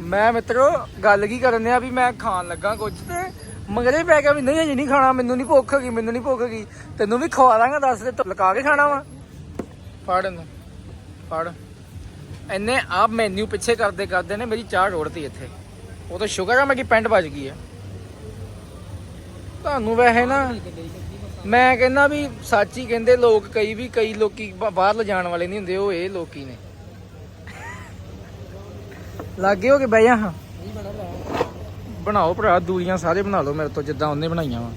ਮੈਂ ਮਿੱਤਰੋ, ਗੱਲ ਕੀ ਕਰਨ ਆ ਵੀ ਮੈਂ ਖਾਣ ਲੱਗਾ ਕੁਝ ਤੇ ਮਗਰੇ ਪੈ ਗਿਆ ਵੀ ਨਹੀਂ, ਅਜੇ ਨਹੀਂ ਖਾਣਾ, ਮੈਨੂੰ ਨਹੀਂ ਭੁੱਖ ਹੈਗੀ, ਮੈਨੂੰ ਨਹੀਂ ਭੁੱਖ ਹੈਗੀ। ਤੈਨੂੰ ਵੀ ਖਵਾ ਦਾਂਗਾ ਦੱਸ ਦੇ, ਤੂੰ ਲਗਾ ਕੇ ਖਾਣਾ ਵਾ। ਫੜ ਇਹਨੂੰ। ਫੜ। ਇਹਨੇ ਆਪ ਮੈਨੂ ਪਿੱਛੇ ਕਰਦੇ ਕਰਦੇ ਨੇ ਮੇਰੀ ਚਾਹ ਰੋੜਤੀ ਇੱਥੇ। ਉਹ ਤਾਂ ਸ਼ੁਕਰ ਆ ਮੇਰੀ ਪੈਂਟ ਵੱਜ ਗਈ ਆ। ਤੁਹਾਨੂੰ ਵੈਸੇ ਨਾ ਮੈਂ ਕਹਿੰਦਾ ਵੀ ਸੱਚ ਹੀ ਕਹਿੰਦੇ ਲੋਕ ਕਈ ਵੀ ਕਈ ਲੋਕੀ ਬਾਹਰ ਲਿਜਾਣ ਵਾਲੇ ਨਹੀਂ ਹੁੰਦੇ, ਉਹ ਇਹ ਲੋਕੀ ਨੇ। ਲੱਗੇ ਹੋ ਕੇ ਬਹਿ ਜਾ ਹਾਂ। ਬਣਾਓ ਭਰਾ ਦੂਰੀਆਂ ਸਾਰੇ ਬਣਾ ਲਓ ਮੇਰੇ ਤੋਂ, ਜਿੱਦਾਂ ਉਹਨੇ ਬਣਾਈਆਂ ਵਾ।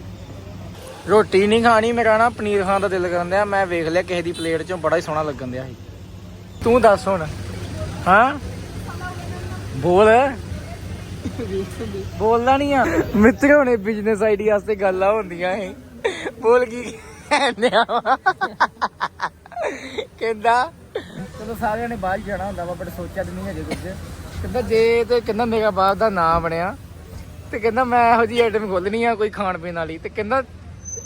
ਰੋਟੀ ਨਹੀਂ ਖਾਣੀ, ਮੇਰਾ ਨਾ ਪਨੀਰ ਖਾਣ ਦਾ ਦਿਲ ਕਰਨ ਦਿਆ, ਮੈਂ ਵੇਖ ਲਿਆ ਕਿਸੇ ਦੀ ਪਲੇਟ ਚੋਂ, ਬੜਾ ਹੀ ਸੋਹਣਾ ਲੱਗਣ ਦਿਆ ਸੀ। ਤੂੰ ਦੱਸ ਹੁਣ, ਹਾਂ? ਬੋਲ। ਬੋਲਦਾ ਨਹੀਂ ਆ। ਮਿੱਤਰ ਨੇ ਬਿਜ਼ਨਸ ਆਈਡੀਆ ਵਾਸਤੇ ਗੱਲਾਂ ਹੁੰਦੀਆਂ ਏ ਬੋਲ ਕੀ ਕਹਿੰਦੇ ਆ? ਕਹਿੰਦਾ ਚਲੋ ਸਾਰਿਆਂ ਨੇ ਬਾਹਰ ਹੀ ਜਾਣਾ ਹੁੰਦਾ ਵਾ ਬਟ ਸੋਚਿਆ ਤੇ ਨਹੀਂ ਹਜੇ ਕੁਝ ਕਹਿੰਦਾ ਜੇ ਤੇ ਕਹਿੰਦਾ ਮੇਰਾ ਬਾਹਰ ਦਾ ਨਾਂ ਬਣਿਆ ਤੇ ਕਹਿੰਦਾ ਮੈਂ ਇਹੋ ਜਿਹੀ ਆਈਟਮ ਖੋਲਣੀ ਆ ਕੋਈ ਖਾਣ ਪੀਣ ਵਾਲੀ। ਤੇ ਕਹਿੰਦਾ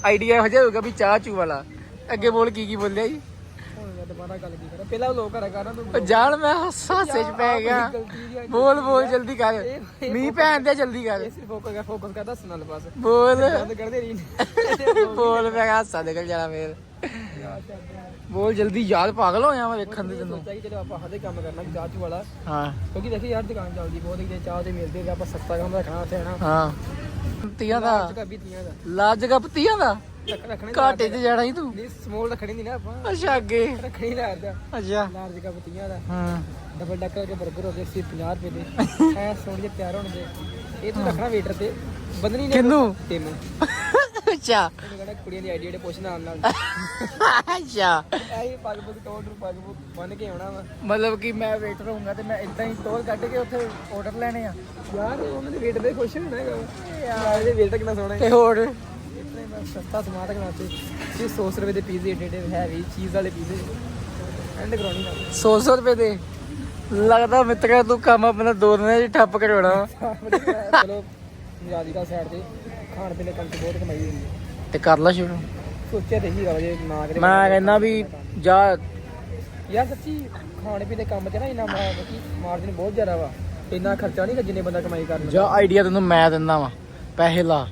ਆਈਡੀਆ ਇਹੋ ਜਿਹਾ ਹੋਊਗਾ ਵੀ ਚਾਹ ਚੂ ਵਾਲਾ। ਅੱਗੇ ਬੋਲ ਕੀ ਕੀ ਬੋਲਿਆ ਜੀ? ਗੱਲ ਕੀ ਕਰਾਂ? ਪਹਿਲਾਂ ਲੋਕ ਤੂੰ ਉਹ ਜਾਣ ਮੈਂ ਹਾਸੇ ਚ ਪੈ ਗਿਆ। ਬੋਲ ਬੋਲ ਜਲਦੀ ਕਰ। ਮੀਂਹ ਪੈਣ ਦੇ ਜਲਦੀ ਕਰ। ਇਹ ਸਿਰਫ ਫੋਕਸ ਕਰ ਫੋਕਸ ਕਰ ਦੱਸ ਨਾਲ ਬਸ। ਬੋਲ। ਬੰਦ ਕਰਦੇ ਰਹੀ। ਬੋਲ ਮੈਂ ਕਿਹਾ ਹਾਸਾ ਨਿਕਲ ਜਾਣਾ ਫੇਰ। ਬੋਲ ਜਲਦੀ ਯਾਦ ਪਾਗਲ ਹੋਇਆ ਮੈਂ ਵੇਖਣ ਦੇ ਤੈਨੂੰ। ਸੋਚਿਆ ਕਿ ਚਲੋ ਆਪਾਂ ਹਦੇ ਕੰਮ ਕਰਨਾ ਚਾਹ ਚੂ ਵਾਲਾ। ਹਾਂ। ਕਿਉਂਕਿ ਦੇਖੀ ਯਾਰ ਦੁਕਾਨ ਚੱਲਦੀ ਬਹੁਤ ਜੇ ਚਾਹ ਤੇ ਮਿਲਦੇ ਤੇ ਆਪਾਂ ਸਸਤਾ ਕੰਮ ਰੱਖਣਾ ਉੱਥੇ ਹਨਾ। ਹਾਂ। ਤੀਆਂ ਦਾ। ਅੱਜ ਤੀਆਂ ਦਾ। ਲਾਜ ਗੱਪ ਤੀਆਂ ਦਾ? ਰੱਖਣੇ ਘਾਟੇ 'ਚ ਜਾਣਾ ਹੀ ਤੂੰ। ਨਹੀਂ ਸਮੋਲ ਰੱਖਣੀ ਨਹੀਂ ਨਾ ਆਪਾਂ। ਅੱਛਾ ਅੱਗੇ। ਰੱਖਣੀ ਲਾਰਜ ਅੱਛਾ। ਲਾਰਜ ਕੱਪ ਤੀਆਂ ਦਾ। ਹਾਂ। ਡਬਲ ਡੱਕਰ ਦੇ 버ਗਰ ਹੋ ਗਏ ਸੀ 50 ਰੁਪਏ ਦੇ। ਐ ਸੋਹਣੇ ਜਿਹੇ ਤਿਆਰ ਹੋਣਗੇ। ਇਹ ਤੂੰ ਰੱਖਣਾ ਵੇਟਰ ਤੇ। ਬੰਦਨੀ ਨੇ ਕਿੰਨੂੰ? ਤੈਨੂੰ। ਅੱਛਾ। ਕਹਿੰਦਾ ਕੁੜੀਆਂ ਦੀ ਆਈਡੀ ਜਿਹੜੇ ਪੁੱਛ ਨਾਲ ਨਾਲ। ਅੱਛਾ। ਐਹੀ ਪੱਗ ਪੁੱਗ ਟੋੜ ਰੂ ਪੱਗ ਪੁੱਗ ਬੰਨ ਕੇ ਆਉਣਾ ਵਾ। ਮਤਲਬ ਕਿ ਮੈਂ ਵੇਟਰ ਹੋਊਂਗਾ ਤੇ ਮੈਂ ਇਦਾਂ ਹੀ ਟੋਲ ਕੱਢ ਕੇ ਉੱਥੇ ਆਰਡਰ ਲੈਣੇ ਆ। ਯਾਰ ਉਹਨਾਂ ਦੇ ਵੇਟ ਦੇ ਖੁਸ਼ ਹੋਣਾ ਹੈਗਾ। ਯਾਰ। ਇਹਦੇ ਵੇਟ ਕਿੰਨਾ ਸੋਹਣਾ ਹੈ। ਤੇ ਹੋਰ? ਸਸਤਾ ਸਮਾਨ ਰੱਖਣਾ ਤੇ 600 ਰੁਪਏ ਦੇ ਪੀਜ਼ੇ ਏਡੇ ਏਡੇ ਹੈਵੀ ਚੀਜ਼ ਵਾਲੇ ਪੀਜ਼ੇ। ਐਂਡ ਕਰਾਉਣੀ ਨਾਲ 100 100 ਰੁਪਏ ਦੇ। ਲੱਗਦਾ ਮਿੱਤਰਾ ਤੂੰ ਕੰਮ ਆਪਣਾ ਦੋ ਦਿਨਾਂ 'ਚ ਠੱਪ ਕਰਾਉਣਾ। ਵਾ। ਚਲੋ ਮਜ਼ਾਦੀ ਦਾ ਸਾਈਡ ਤੇ ਖਾਣ ਪੀਣ ਦੇ ਕੰਮ 'ਚ ਬਹੁਤ ਕਮਾਈ ਹੁੰਦੀ ਹੈ। ਤੇ ਕਰ ਲੈ ਸ਼ੁਰੂ। ਸੋਚਿਆ ਤੇ ਹੀ ਗਾ ਜੇ ਨਾ ਕਰੇ ਮੈਂ ਕਹਿੰਦਾ ਵੀ ਜਾ। ਯਾਰ ਸੱਚੀ ਖਾਣ ਪੀਣ ਦੇ ਕੰਮ 'ਚ ਨਾ ਇੰਨਾ ਮਾਰਜਨ ਬਹੁਤ ਜ਼ਿਆਦਾ ਵਾ। ਇੰਨਾ ਖਰਚਾ ਨਹੀਂ ਜਿੰਨੇ ਬੰਦਾ ਕਮਾਈ ਕਰ ਲੈਂਦਾ ਜਾ ਆਈਡੀਆ ਤੈਨੂੰ ਮੈਂ ਦਿੰਦਾ ਵਾ। ਪੈਸੇ ਲਾ।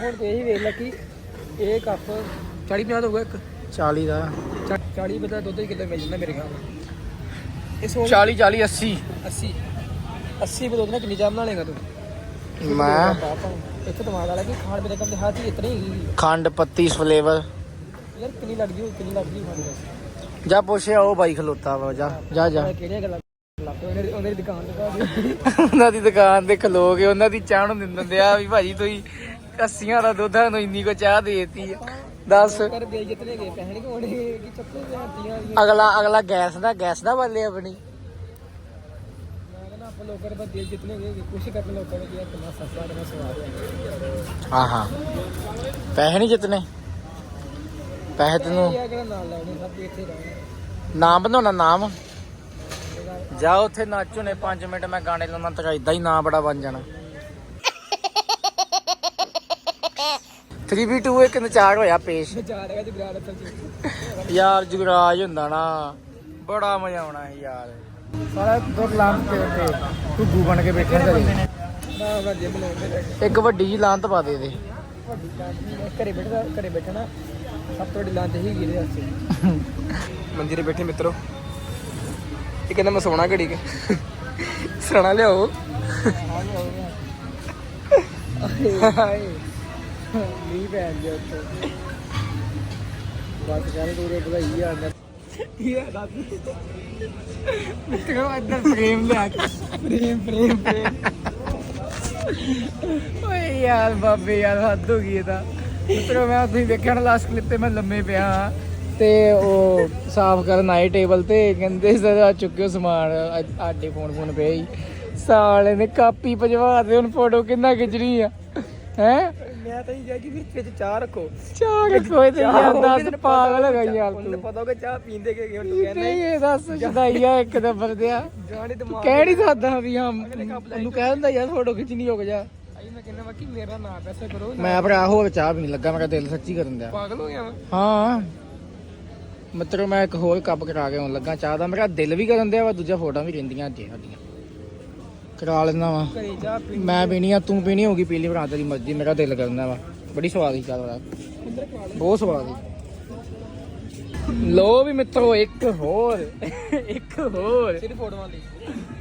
ਹੁਣ ਤੇ ਇਹੀ ਵੇਖ ਲੈ ਕਿ ਇਹ ਕੱਪ 40 50 ਦਾ ਹੋਊਗਾ ਇੱਕ। 40 ਦਾ। 40 ਰੁਪਏ ਦਾ ਦੁੱਧ ਹੀ ਕਿਲੋ ਮਿਲ ਜਾਂਦਾ ਮੇਰੇ ਨਾਲ। ਇਹ ਸੋਚ 40 40 80 80 80 ਰੁਪਏ ਦੁੱਧ ਨਾਲ ਕਿੰਨੀ ਚਾਹ ਬਣਾ ਲੇਗਾ ਤੂੰ। ਮੈਂ ਇੱਥੇ ਦਿਮਾਗ ਵਾਲਾ ਕਿ ਖਾਣ ਪੀਣ ਦੇ ਕੰਮ ਹਰ ਚੀਜ਼ ਇਤਨੀ ਹੈਗੀ ਖੰਡ ਪੱਤੀ ਫਲੇਵਰ ਯਾਰ ਕਿੰਨੀ ਲੱਗਦੀ ਹੋਊ ਕਿੰਨੀ ਲੱਗਦੀ ਖਾਣ ਵਿੱਚ ਜਾ ਪੁੱਛਿਆ ਉਹ ਬਾਈ ਖਲੋਤਾ ਵਾ ਜਾ ਜਾ ਜਾ। ਕਿਹੜੀਆਂ ਗੱਲਾਂ ਉਹਨੇ ਦੀ ਦੁਕਾਨ ਤੇ ਉਹਨਾਂ ਦੀ ਦੁਕਾਨ ਤੇ ਖਲੋ ਕੇ ਉਹਨਾਂ ਦੀ ਚਾਹ ਨੂੰ ਦਿੰਦੇ ਆ ਵੀ ਭਾਜੀ ਤੁਸੀਂ ਕੱਸੀਆਂ ਦਾ ਦੁੱਧ ਨੂੰ ਇੰਨੀ ਕੋ ਚਾਹ ਦੇਤੀ ਆ। ਦੱਸ। ਕਰ ਬੇ ਜਿਤਨੇ ਗਏ ਪੈਸੇ ਨਹੀਂ ਕੋਣੇ ਕਿ ਚੱਪਲ ਜਾਂਦੀਆਂ ਅਗਲਾ ਅਗਲਾ ਗੈਸ ਦਾ ਗੈਸ ਦਾ ਬੱਲੇ ਆਪਣੀ। ਮੈਂ ਕਹਿੰਦਾ ਜਿਤਨੇ ਗਏ ਕੋਸ਼ਿਸ਼ ਕਰਨ ਲੋਕਾਂ ਨੇ ਕਿ ਕਿੰਨਾ ਸਸਤਾ ਕਿੰਨਾ ਸਵਾਦ ਹੈ ਆਹਾ, ਪੈਸੇ ਨਹੀਂ ਜਿੱਤਨੇ ਪੈਸੇ ਤੈਨੂੰ। ਨਾਮ ਬਣਾਉਣਾ, ਨਾਮ। ਜਾ ਉੱਥੇ ਨਾਚੋ ਨੇ 5 ਮਿੰਟ ਮੈਂ ਗਾਣੇ ਲਾਉਣਾ, ਤੇਰਾ ਇਦਾਂ ਹੀ ਨਾਂ ਬੜਾ ਬਣ ਜਾਣਾ। 3v2 ਇੱਕ ਨਚਾਰ ਹੋਇਆ ਪੇਸ਼ ਜਾ ਰਿਹਾ ਜੀ ਵਿਰਾਟ ਅਸਲ ਚ ਯਾਰ ਜੁਗਰਾਜ ਹੁੰਦਾ ਨਾ ਬੜਾ ਮਜ਼ਾ ਆਉਣਾ ਹੈ ਯਾਰ। ਸਾਰਾ ਦੁੱਧ ਲਾਂ ਤੇ ਤੇ ਘੁੱਗੂ ਬਣ ਕੇ ਬੈਠੇ ਨਾ ਇੱਕ ਵੱਡੀ ਜੀ ਲਾਂਤ ਪਾ ਦੇ ਦੇ ਵੱਡੀ ਘਰੇ ਬੈਠਾ ਘਰੇ ਬੈਠਣਾ ਸਭ ਤੋਂ ਵੱਡੀ ਲਾਂਚ ਹੀ ਗਈ ਦੇ ਵਾਸਤੇ। ਮੰਜੇ ਤੇ ਬੈਠੇ ਮਿੱਤਰੋ। ਇਹ ਕਹਿੰਦਾ ਮੈਂ ਸੋਣਾ ਘੜੀ ਕੇ। ਸੋਣਾ ਲਿਆਓ। ਹਾਏ ਨਹੀਂ ਪੈਣ ਗਿਆ ਉੱਤੇ ਬਸ ਕਰ ਦੂਰੇ ਵਧਾਈ ਆ ਅੰਦਰ ਇਹ ਦੱਸ ਮਿੱਤਰੋ, ਇੱਧਰ ਫਰੇਮ ਲਿਆ ਕੇ, ਪ੍ਰੇਮ ਪ੍ਰੇਮ ਪ੍ਰੇਮ। ਓਏ ਯਾਰ, ਬਾਬੇ ਯਾਰ, ਹੱਦ ਹੋ ਗਈ ਇਹ ਮਿੱਤਰੋ, ਮੈਂ ਤੁਸੀਂ ਵੇਖਿਆ ਲਾਸਟ ਕਲਿੱਪ ਤੇ ਮੈਂ ਲੰਮੇ ਪਿਆ ਤੇ ਉਹ ਸਾਫ਼ ਕਰਨ ਆਏ ਟੇਬਲ ਤੇ, ਕਹਿੰਦੇ ਸਰ, ਆ ਚੁੱਕਿਓ ਸਮਾਨ ਆ- ਆਡੇ ਫੋਨ ਫੋਨ ਪਏ ਹੀ ਸਾਲੇ ਨੇ ਕਾਪੀ ਭਜਵਾ ਦੇ ਹੁਣ ਫੋਟੋ ਕਿੰਨਾ ਖਿੱਚਣੀ ਆ। ਹੈ? ਮੈਂ ਤਾਂ ਇਹ ਜਾ ਕਿ ਫਿਰ ਵਿੱਚ ਚਾਹ ਰੱਖੋ। ਚਾਹ ਕੋਈ ਤੇ ਯਾਰ ਦੱਸ ਪਾਗਲ ਹੈਗਾ ਯਾਰ ਤੂੰ। ਪਤਾ ਹੋਗਾ ਚਾਹ ਪੀਂਦੇ ਕਿ ਕਿਉਂ ਤੂੰ ਕਹਿੰਦਾ ਨਹੀਂ ਇਹ ਦੱਸ ਜਦਾਈਆ ਇੱਕ ਨੰਬਰ ਤੇ ਆ। ਜਾਣੇ ਦਿਮਾਗ ਕਹਿ ਨਹੀਂ ਸਕਦਾ ਵੀ ਹਾਂ ਉਹਨੂੰ ਕਹਿ ਦਿੰਦਾ ਯਾਰ ਫੋਟੋ ਖਿੱਚਣੀ ਹੋ ਆਈ ਮੈਂ ਕਹਿੰਦਾ ਵਾ ਕਿ ਮੇਰਾ ਨਾਂ ਪੈਸਾ ਕਰੋ ਮੈਂ ਭਰਾ ਹੋਰ ਚਾਹ ਵੀ ਨਹੀਂ ਲੱਗਾ ਮੇਰਾ ਦਿਲ ਸੱਚੀ ਕਰਨ ਦਿਆ। ਪਾਗਲ ਹੋ ਗਿਆ ਹਾਂ। ਮਿੱਤਰੋ ਮੈਂ ਇੱਕ ਹੋਰ ਕੱਪ ਕਰਾ ਕੇ ਆਉਣ ਲੱਗਾ ਚਾਹ ਦਾ। ਮੇਰਾ ਦਿਲ ਵੀ ਕਰਨ ਦਿਆ ਵਾ ਦੂਜਾ ਫੋਟੋਆਂ ਵੀ ਰਹਿੰਦੀਆਂ ਅੱਜ ਸਾਡੀਆਂ ਕਰਾ ਲੈਂਦਾ ਵਾ। ਮੈਂ ਪੀਣੀ ਆ ਤੂੰ ਪੀਣੀ ਹੋਗੀ ਪੀ ਲਈ ਭਰਾ ਤੇਰੀ ਮਰਜ਼ੀ ਮੇਰਾ ਦਿਲ ਕਰਦਾ ਵਾ। ਬੜੀ ਸਵਾਦ ਹੀ ਚਾਹ ਦਾ ਬਹੁਤ ਸਵਾਦ। ਹੈ ਲੋ ਵੀ ਮਿੱਤਰੋ ਇੱਕ ਹੋਰ ਇੱਕ ਹੋਰ। ਸਿਰ ਫੋਟੋਆਂ ਦੀ।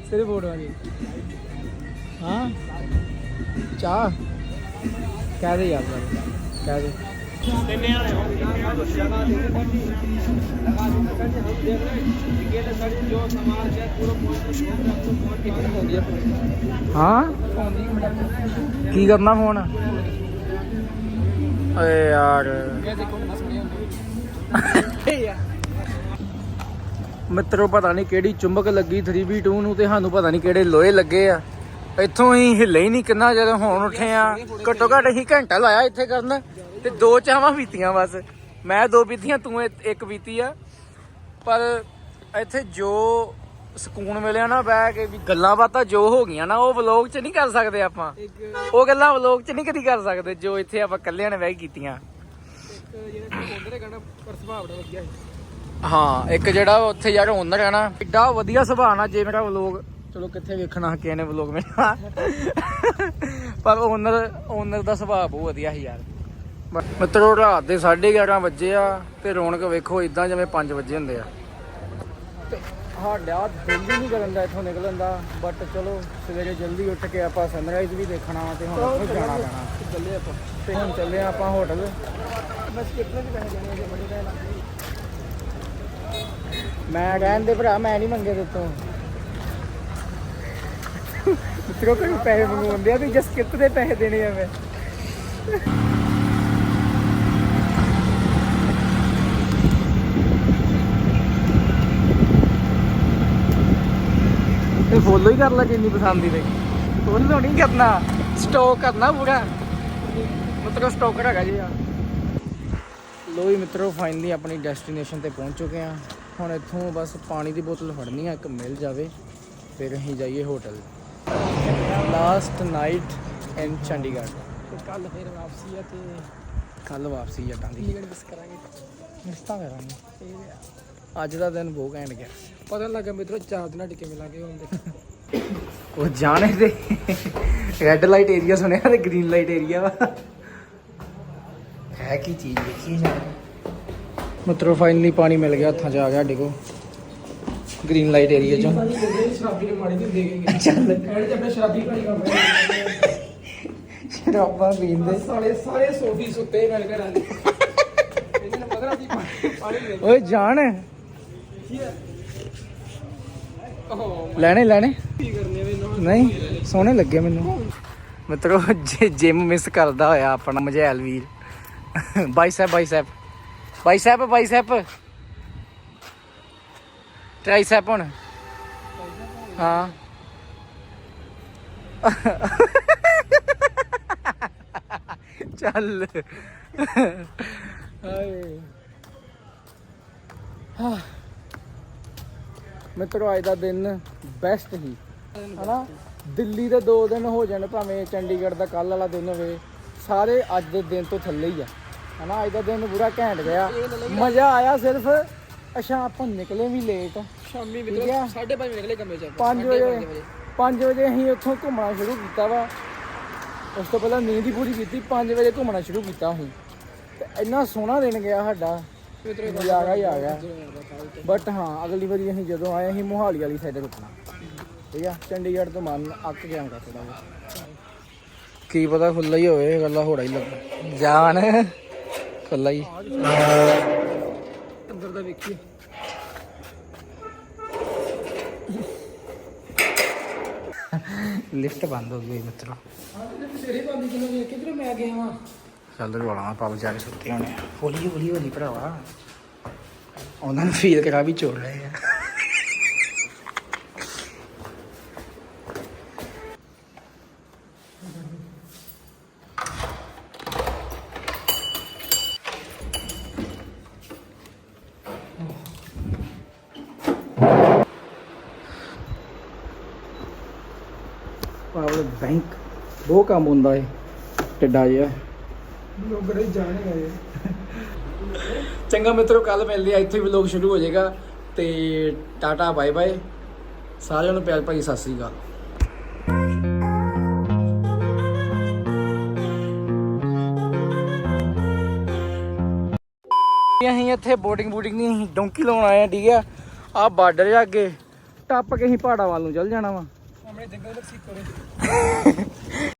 ਸਿਰ ਫੋਟੋਆਂ ਦੀ। ਹਾਂ? ਚਾਹ? ਕਹਿ ਦੇ ਯਾਰ ਕਹਿ ਦੇ। ਹਾਂ? ਕੀ ਕਰਨਾ ਫੋਨ? ਓਏ ਯਾਰ। ਮਿੱਤਰੋ, ਪਤਾ ਨਹੀਂ ਕਿਹੜੀ ਚੁੰਬਕ ਲੱਗੀ 3v2 ਨੂੰ ਤੇ ਸਾਨੂੰ ਪਤਾ ਨਹੀਂ ਕਿਹੜੇ ਲੋਹੇ ਲੱਗੇ ਆ। ਇੱਥੋਂ ਹੀ ਹਿੱਲੇ ਹੀ ਨਹੀਂ ਕਿੰਨਾ ਜਦੋਂ ਹੁਣ ਉੱਠੇ ਆ। ਘੱਟੋ ਘੱਟ ਅਸੀਂ ਘੰਟਾ ਲਾਇਆ ਇੱਥੇ ਕਰਨ। ਤੇ ਦੋ ਚਾਹਾਂ ਪੀਤੀਆਂ ਬਸ। ਮੈਂ ਦੋ ਪੀਤੀਆਂ ਤੂੰ ਇੱਕ- ਪੀਤੀ ਆ। ਪਰ ਇੱਥੇ ਜੋ ਸਕੂਨ ਮਿਲਿਆ ਨਾ ਬਹਿ ਕੇ ਵੀ ਗੱਲਾਂ ਬਾਤਾਂ ਜੋ ਹੋ ਗਈਆਂ ਨਾ ਉਹ ਵਲੌਗ 'ਚ ਨਹੀਂ ਕਰ ਸਕਦੇ ਆਪਾਂ। ਉਹ ਗੱਲਾਂ ਵਲੌਗ 'ਚ ਨਹੀਂ ਕਦੀ ਕਰ ਸਕਦੇ ਜੋ ਇੱਥੇ ਆਪਾਂ ਇਕੱਲਿਆਂ ਨੇ ਬਹਿ ਕੀਤੀਆਂ। ਨਾ ਹੈ ਇੱਕ ਜਿਹੜਾ ਉੱਥੇ ਯਾਰ ਓਨਰ ਹੈ ਨਾ ਐਡਾ ਵਧੀਆ ਸੁਭਾਅ ਨਾਲ ਜੇ ਮੇਰਾ ਵਲੋਗ ਚਲੋ ਕਿੱਥੇ ਵੇਖਣਾ ਕਿਸੇ ਨੇ ਵਲੋਗ ਮੇਰਾ ਪਰ ਓਨਰ ਓਨਰ ਦਾ ਸੁਭਾਅ ਬਹੁਤ ਵਧੀਆ ਸੀ ਯਾਰ। ਮਿੱਤਰੋ, ਰਾਤ ਦੇ 11:30 ਵਜੇ ਆ ਤੇ ਰੌਣਕ ਵੇਖੋ ਇਦਾਂ ਜਿਵੇਂ 5 ਵਜੇ ਹੁੰਦੇ ਆ। ਤੇ ਸਾਡਾ ਦਿਲ ਹੀ ਨਹੀਂ ਕਰਨ ਦਾ ਇੱਥੋਂ ਨਿਕਲਣ ਦਾ ਬਟ ਚਲੋ, ਸਵੇਰੇ ਜਲਦੀ ਉੱਠ ਕੇ ਆਪਾਂ ਸਨਰਾਈਜ਼ ਵੀ ਦੇਖਣਾ ਤੇ ਹੁਣ ਉੱਥੇ ਜਾਣਾ ਪੈਣਾ। ਚੱਲੇ ਆਪਾਂ ਤੇ ਹੁਣ ਚੱਲੇ ਆਪਾਂ ਹੋਟਲ ਬਸ ਕਿਤਨੇ ਦੇ ਪੈਸੇ ਦੇਣੇ ਜੇ ਬੜੀ ਗੱਲ ਮੈਂ ਕਹਿੰਦੇ ਭਰਾ, ਮੈਂ ਨਹੀਂ ਮੰਗੇ ਦਿੱਤੋਂ ਮਿੱਤਰੋ ਕੋਈ ਪੈਸੇ ਮੰਗਵਾਉਂਦੇ ਆ ਵੀ ਜਸ ਕਿਤ ਦੇ ਪੈਸੇ ਦੇਣੇ ਆ ਮੈਂ ਫੋਲੋ ਹੀ ਕਰ ਲੈ ਜਿੰਨੀ ਪਸੰਦ ਦੀ ਤੇ ਫੋਲੋ ਨਹੀਂ ਕਰਨਾ ਸਟਾਕ ਕਰਨਾ ਪੂਰਾ। ਮਤਲਬ ਸਟਾਕਰ ਹੈਗਾ ਜੀ ਆ ਲੋ ਮਿੱਤਰੋ ਫਾਈਨਲੀ ਆਪਣੀ ਡੈਸਟੀਨੇਸ਼ਨ ਤੇ ਪਹੁੰਚ ਚੁੱਕੇ ਆ ਹੁਣ ਇੱਥੋਂ ਬਸ ਪਾਣੀ ਦੀ ਬੋਤਲ ਫੜਨੀ ਆ ਇੱਕ ਮਿਲ ਜਾਵੇ ਫਿਰ ਅਸੀਂ ਜਾਈਏ hotel. Last night in Chandigarh. ਤੇ ਕੱਲ ਫਿਰ ਵਾਪਸੀ ਆ ਤੇ ਕੱਲ ਵਾਪਸੀ ਦੀ। ਚੰਡੀਗੜ੍ਹ ਮਿਸ ਕਰਾਂਗੇ? ਮਿਸ ਤਾਂ ਕਰਾਂਗੇ। ਇਹ ਆ। ਅੱਜ ਦਾ ਦਿਨ ਬਹੁਤ ਘੈਂਟ ਗਿਆ। ਪਤਾ ਲੱਗਾ ਮਿੱਤਰੋ ਚਾਰ ਦਿਨਾਂ ਟਿਕੇ ਮਿਲਾਂਗੇ ਹੁਣ ਦੇਖ। ਉਹ ਜਾਣੇ ਤੇ। ਰੈੱਡ ਲਾਈਟ ਏਰੀਆ ਸੁਣਿਆ ਤੇ ਗ੍ਰੀਨ ਲਾਈਟ ਏਰੀਆ ਵਾ। ਹੈ ਕੀ ਚੀਜ਼ ਦੇਖੀ ਜਾ ਮਤਲਬ ਫਾਈਨਲੀ ਪਾਣੀ ਮਿਲ ਗਿਆ ਹੱਥਾਂ 'ਚ ਆ ਗਿਆ ਡਿਗੋ ਗ੍ਰੀਨ ਲਾਈਟ ਏਰੀਆ 'ਚੋਂ। ਸ਼ਰਾਬੀ ਨੇ ਮਾੜੀ ਦਿੰਦੇ ਹੈਗੇ ਚੱਲ। ਐਡ ਤੇ ਆਪਣੇ ਸ਼ਰਾਬੀ ਭਾਈ ਕੰਮ ਸ਼ਰਾਬਾਂ ਪੀਂਦੇ। ਸਾਲੇ ਸਾਰੇ ਸੋਫੀ ਸੁੱਤੇ ਮਿਲ ਕੇ ਮਿਲ ਓਏ ਜਾਣ। ਲੈਣੇ ਲੈਣੇ? ਨਹੀਂ ਸੋਹਣੇ ਲੱਗੇ ਮੈਨੂੰ। ਮਿੱਤਰੋ ਜਿਮ ਮਿਸ ਕਰਦਾ ਹੋਇਆ ਆਪਣਾ ਮਜੈਲ ਵੀਰ। Bicep bicep bicep bicep tricep ਹੁਣ। ਹਾਂ। ਚੱਲ। ਹਾਏ। ਹਾਂ ਮਿੱਤਰੋ ਅੱਜ ਦਾ ਦਿਨ ਬੈਸਟ ਹੀ ਹਨਾ? ਦਿੱਲੀ ਦੇ ਦੋ ਦਿਨ ਹੋ ਜਾਣ ਭਾਵੇਂ ਚੰਡੀਗੜ੍ਹ ਦਾ ਕੱਲ ਵਾਲਾ ਦਿਨ ਹੋਵੇ ਸਾਰੇ ਅੱਜ ਦੇ ਦਿਨ ਤੋਂ ਥੱਲੇ ਹੀ ਆ। ਹਨਾ? ਅੱਜ ਦਾ ਦਿਨ ਪੂਰਾ ਘੈਂਟ ਗਿਆ ਮਜ਼ਾ ਆਇਆ ਸਿਰਫ ਅੱਛਾ ਆਪਾਂ ਨਿਕਲੇ ਵੀ ਲੇਟ ਸ਼ਾਮੀ ਮਿੱਤਰੋ ਆ। 5:30 ਵਜੇ ਨਿਕਲੇ ਕਮਰੇ ਚ 5 ਵਜੇ 5 ਵਜੇ। ਅਸੀਂ ਉੱਥੋਂ ਘੁੰਮਣਾ ਸ਼ੁਰੂ ਕੀਤਾ ਵਾ। ਉਸ ਤੋਂ ਪਹਿਲਾਂ ਨੀਂਦ ਹੀ ਪੂਰੀ ਕੀਤੀ 5 ਵਜੇ ਘੁੰਮਣਾ ਸ਼ੁਰੂ ਕੀਤਾ ਅਸੀਂ। ਤੇ ਇੰਨਾ ਸੋਹਣਾ ਦਿਨ ਗਿਆ ਸਾਡਾ। ਮਿੱਤਰੋ ਵੀ ਆ ਗਿਆ ਹੀ ਆ ਗਿਆ ਬਟ ਹਾਂ ਅਗਲੀ ਵਾਰੀ ਅਸੀਂ ਜਦੋਂ ਆਏ ਅਸੀਂ ਮੋਹਾਲੀ ਵਾਲੀ ਸਾਈਡ ਰੁਕਣਾ ਠੀਕ ਆ ਚੰਡੀਗੜ੍ਹ ਤੋਂ ਮਨ ਅੱਕ ਗਿਆ ਮੇਰਾ ਥੋੜਾ ਜਿਹਾ ਕੀ ਪਤਾ ਖੁੱਲਾ ਹੀ ਹੋਵੇ ਗੱਲਾਂ ਹੋੜਾ ਹੀ ਲੱਗ ਜਾਨ ਖੁੱਲਾ ਹੀ ਅੰਦਰ ਦਾ ਵੇਖੀਏ ਲਿਫਟ ਬੰਦ ਹੋ ਗਈ ਮਿੱਤਰੋ ਹਾਂ ਤੇ ਬਸੇਰੇ ਬੰਦੀ ਕਿਨੂੰ ਵੇਖ ਕਿਧਰ ਮੈਂ ਗਿਆ ਵਾਂ ਚੱਲ ਰੋਲਾ ਆਪਾਂ ਵਿਚਾਰੇ ਸੁੱਤੇ ਹੋਣੇ ਆ। ਹੌਲੀ ਹੌਲੀ ਹੌਲੀ ਭਰਾਵਾ। ਉਹਨਾਂ ਨੂੰ ਫੀਲ ਕਰਾ ਵੀ ਚੋੜ ਰਹੇ ਆ। ਪਾਵਰ ਬੈਂਕ ਬਹੁਤ ਕੰਮ ਹੁੰਦਾ ਏ ਟਿੱਡਾ ਜਿਹਾ। ਲੋਕ ਚੰਗਾ ਮਿੱਤਰੋ ਕੱਲ ਮਿਲਦੇ ਆ। ਇੱਥੇ ਵੀ ਲੋਕ ਸ਼ੁਰੂ ਹੋ ਜਾਏਗਾ। ਤੇ ਟਾਟਾ ਬਾਏ ਬਾਏ। ਸਾਰਿਆਂ ਨੂੰ ਪਿਆਰ ਭਰੀ ਸਤਿ ਸ੍ਰੀ ਅਕਾਲ। ਅਸੀਂ ਇੱਥੇ ਬੋਟਿੰਗ ਬੂਟਿੰਗ ਨਹੀਂ ਅਸੀਂ ਡੋਂਕੀ ਲਾਉਣ ਆਏ ਆ ਠੀਕ ਆ। ਆ ਬਾਰਡਰ ਜਾ ਅੱਗੇ। ਟੱਪ ਕੇ ਅਸੀਂ ਪਹਾੜਾਂ ਵੱਲ ਨੂੰ ਚੱਲ ਜਾਣਾ ਵਾ। ਆਪਣੇ ਜੰਗਲ ਵਿੱਚ ਸੀ ਕੋਰੇ